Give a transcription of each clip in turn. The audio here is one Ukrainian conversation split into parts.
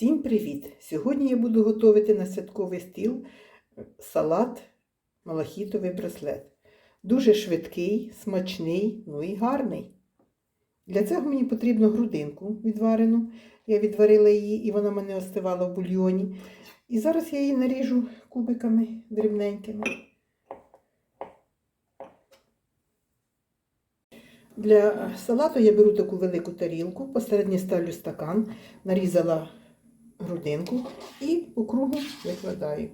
Всім привіт! Сьогодні я буду готувати на святковий стіл е, салат малахітовий браслет. Дуже швидкий, смачний, ну і гарний. Для цього мені потрібно грудинку відварену. Я відварила її і вона мене остивала в бульйоні. І зараз я її наріжу кубиками дрібненькими. Для салату я беру таку велику тарілку, посередині ставлю стакан, нарізала грудинку і по кругу викладаю.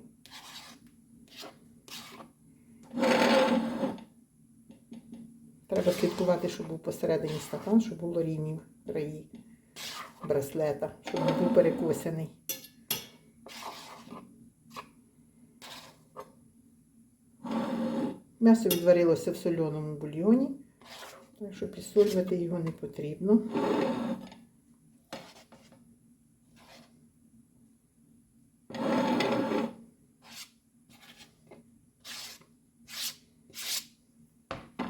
Треба слідкувати, щоб був посередині стакан, щоб було рівні краї браслета, щоб не був перекосяний. М'ясо відварилося в соленому бульйоні, так що підсолювати його не потрібно.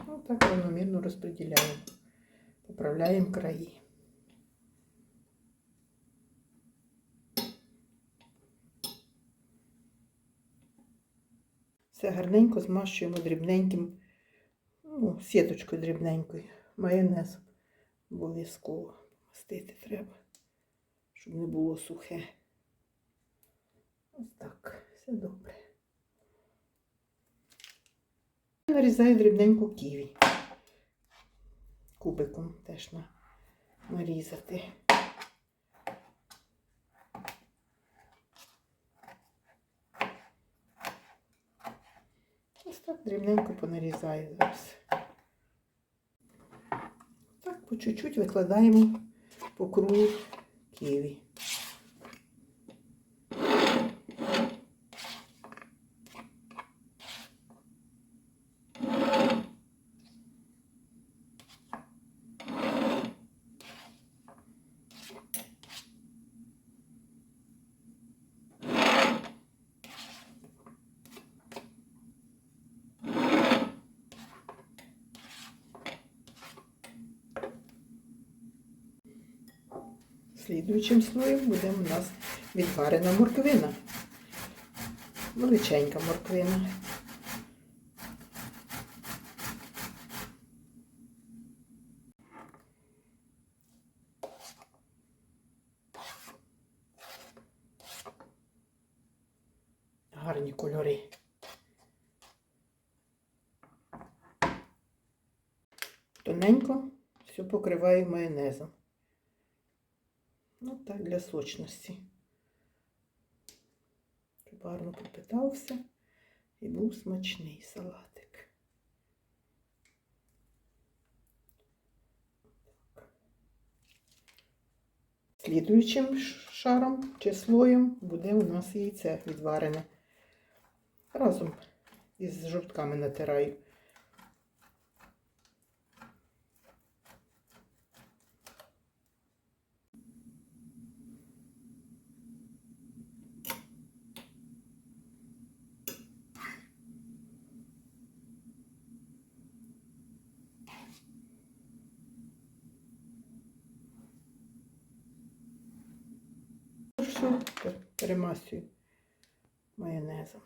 Ну, так равномірно розподіляємо, поправляємо краї. Все гарненько змащуємо дрібненьким, ну, сіточкою дрібненькою, майонезом. Обов'язково мастити треба, щоб не було сухе. Ось так, все добре. Нарізаю дрібненьку ківі. Кубиком теж на, нарізати. Ось так дрібненько понарізаю зараз. Так, по чуть-чуть викладаємо по кругу ківі. Слідуючим слоєм буде у нас відварена морквина. Величенька морквина. Гарні кольори. Тоненько все покриваю майонезом. Ну так, для сочності. Щоб гарно пропитався і був смачний салатик. Слідуючим шаром чи слоєм буде у нас яйце відварене. Разом із жовтками натираю. Все, перемасую майонезом.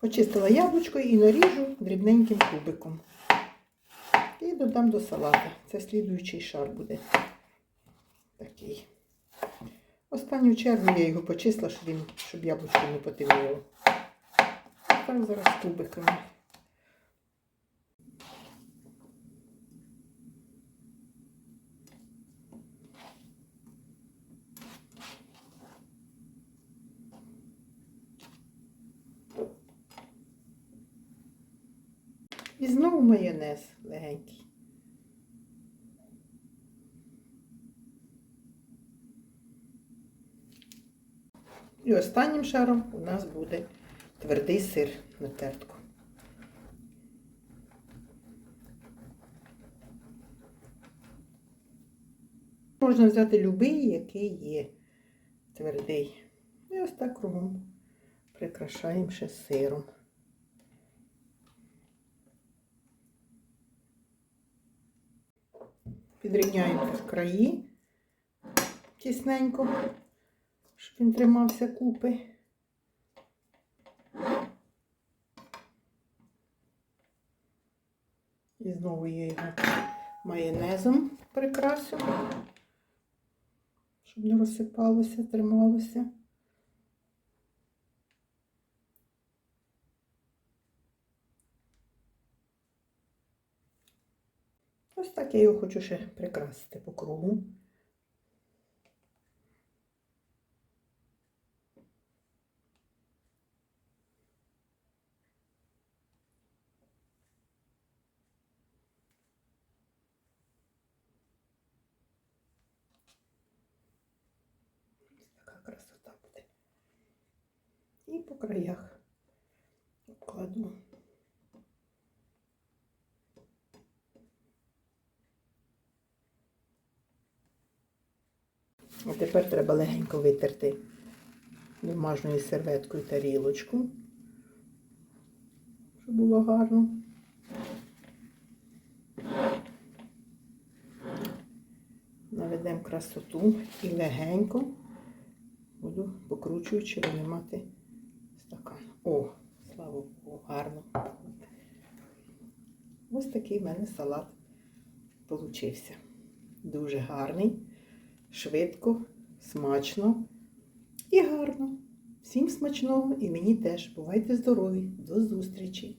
Почистила яблучко і наріжу дрібненьким кубиком. І додам до салата. Це слідуючий шар буде такий. Останню чергу я його почистила, щоб, він, щоб яблучко не потемніло. Так зараз кубиками. І знову майонез легенький. І останнім шаром у нас буде твердий сир на тертку. Можна взяти будь-який, який є твердий. І ось так кругом прикрашаємо ще сиром. Підрівняємо в краї тісненько, щоб він тримався купи. Знову я його майонезом прикрасю, щоб не розсипалося, трималося. Ось так я його хочу ще прикрасити по кругу. Красота буде. І по краях обкладу. А тепер треба легенько витерти бумажною серветкою тарілочку, щоб було гарно. Наведемо красоту і легенько буду покручуючи виймати стакан. О, слава Богу, гарно. Ось такий в мене салат получився. Дуже гарний швидко, смачно і гарно. Всім смачного і мені теж. Бувайте здорові! До зустрічі!